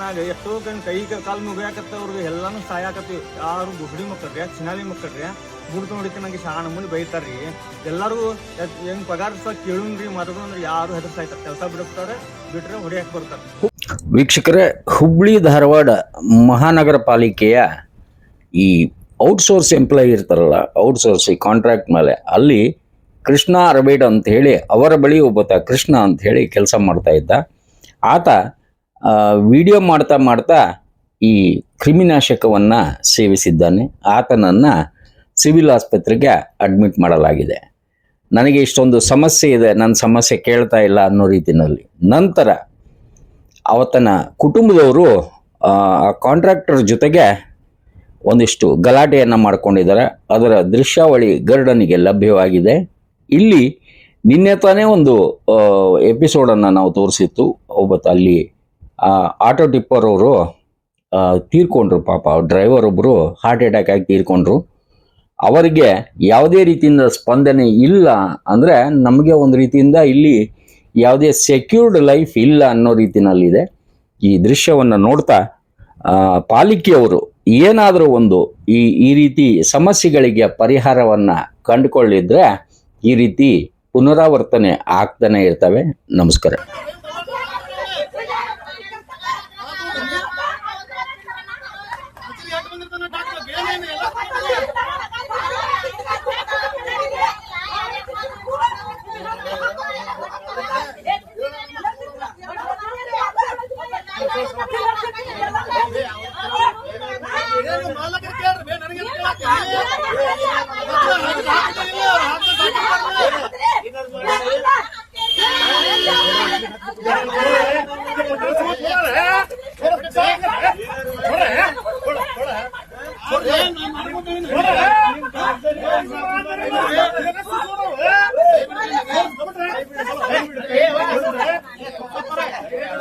ಮ್ಯಾಗ ಎಷ್ಟೋ ಕಣ್ ಕೈ ಕಾಲು ಮುಗಿಯಾಕತ್ತ ಅವ್ರಿಗೆ ಎಲ್ಲಾನು ಸಾಯಾಕತ್ತಿ. ಯಾರು ಗುಡಿ ಮಕ್ಕಳ್ರಿ ಚಿನಾಲಿ ಮಕ್ಕಳ್ರಿ ಬುಡ್ತು ನೋಡಿತಿ ನಂಗೆ ಶಾಣ ಮುಂದೆ ಬೈತಾರ್ರಿ. ಎಲ್ಲರೂ ಹೆಂಗ್ ಪಗಾರ ಸಹ ಕೇಳುನ್ರಿ ಮರದು ಅಂದ್ರೆ ಯಾರು ಹೆದರ್ ಸಾಯ್ತಾರ, ಕೆಲಸ ಬಿಡುತ್ತಾರೆ, ಬಿಟ್ರೆ ಹೊಡಿಯಾಕ ಬರ್ತಾರೆ. ವೀಕ್ಷಕರೇ, ಹುಬ್ಳಿ ಧಾರವಾಡ ಮಹಾನಗರ ಪಾಲಿಕೆಯ ಈ ಔಟ್ಸೋರ್ಸ್ ಎಂಪ್ಲಾಯಿ ಇರ್ತಾರಲ್ಲ, ಔಟ್ಸೋರ್ಸ್ ಈ ಕಾಂಟ್ರಾಕ್ಟ್ ಮೇಲೆ, ಅಲ್ಲಿ ಕೃಷ್ಣ ಅರಬೇಡ ಅಂತ ಹೇಳಿ, ಅವರ ಬಳಿ ಒಬ್ಬತ ಕೃಷ್ಣ ಅಂತ ಹೇಳಿ ಕೆಲಸ ಮಾಡ್ತಾ ಇದ್ದ. ಆತ ವಿಡಿಯೋ ಮಾಡ್ತಾ ಮಾಡ್ತಾ ಈ ಕ್ರಿಮಿನಾಶಕವನ್ನು ಸೇವಿಸಿದ್ದಾನೆ. ಆತನನ್ನು ಸಿವಿಲ್ ಆಸ್ಪತ್ರೆಗೆ ಅಡ್ಮಿಟ್ ಮಾಡಲಾಗಿದೆ. ನನಗೆ ಇಷ್ಟೊಂದು ಸಮಸ್ಯೆ ಇದೆ ನನ್ನ ಸಮಸ್ಯೆ ಕೇಳ್ತಾ ಇಲ್ಲ ಅನ್ನೋ ರೀತಿಯಲ್ಲಿ ನಂತರ ಅವತನ ಕುಟುಂಬದವರು ಕಾಂಟ್ರಾಕ್ಟರ್ ಜೊತೆಗೆ ಒಂದಿಷ್ಟು ಗಲಾಟೆಯನ್ನು ಮಾಡ್ಕೊಂಡಿದ್ದಾರೆ. ಅದರ ದೃಶ್ಯಾವಳಿ ಗರ್ಡನಿಗೆ ಲಭ್ಯವಾಗಿದೆ. ಇಲ್ಲಿ ನಿನ್ನೆ ತಾನೇ ಒಂದು ಎಪಿಸೋಡನ್ನು ನಾವು ತೋರಿಸಿತ್ತು. ಒಬ್ಬ ಅಲ್ಲಿ ಆಟೋ ಟಿಪ್ಪರ್ ಅವರು ತೀರ್ಕೊಂಡ್ರು ಪಾಪ. ಡ್ರೈವರ್ ಒಬ್ಬರು ಹಾರ್ಟ್ ಅಟ್ಯಾಕ್ ಆಗಿ ತೀರ್ಕೊಂಡ್ರು. ಅವರಿಗೆ ಯಾವುದೇ ರೀತಿಯಿಂದ ಸ್ಪಂದನೆ ಇಲ್ಲ ಅಂದರೆ ನಮಗೆ ಒಂದು ರೀತಿಯಿಂದ ಇಲ್ಲಿ ಯಾವುದೇ ಸೆಕ್ಯೂರ್ಡ್ ಲೈಫ್ ಇಲ್ಲ ಅನ್ನೋ ರೀತಿಯಲ್ಲಿದೆ ಈ ದೃಶ್ಯವನ್ನು ನೋಡ್ತಾ ಪಾಲಿಕೆಯವರು ಏನಾದರೂ ಒಂದು ಈ ಈ ರೀತಿ ಸಮಸ್ಯೆಗಳಿಗೆ ಪರಿಹಾರವನ್ನು ಕಂಡುಕೊಳ್ಳಿದ್ರೆ ಈ ರೀತಿ ಪುನರಾವರ್ತನೆ ಆಗ್ತಾನೆ ಇರ್ತವೆ. ನಮಸ್ಕಾರ. ನನಗೆ ಮಾಲ್ಲಕರು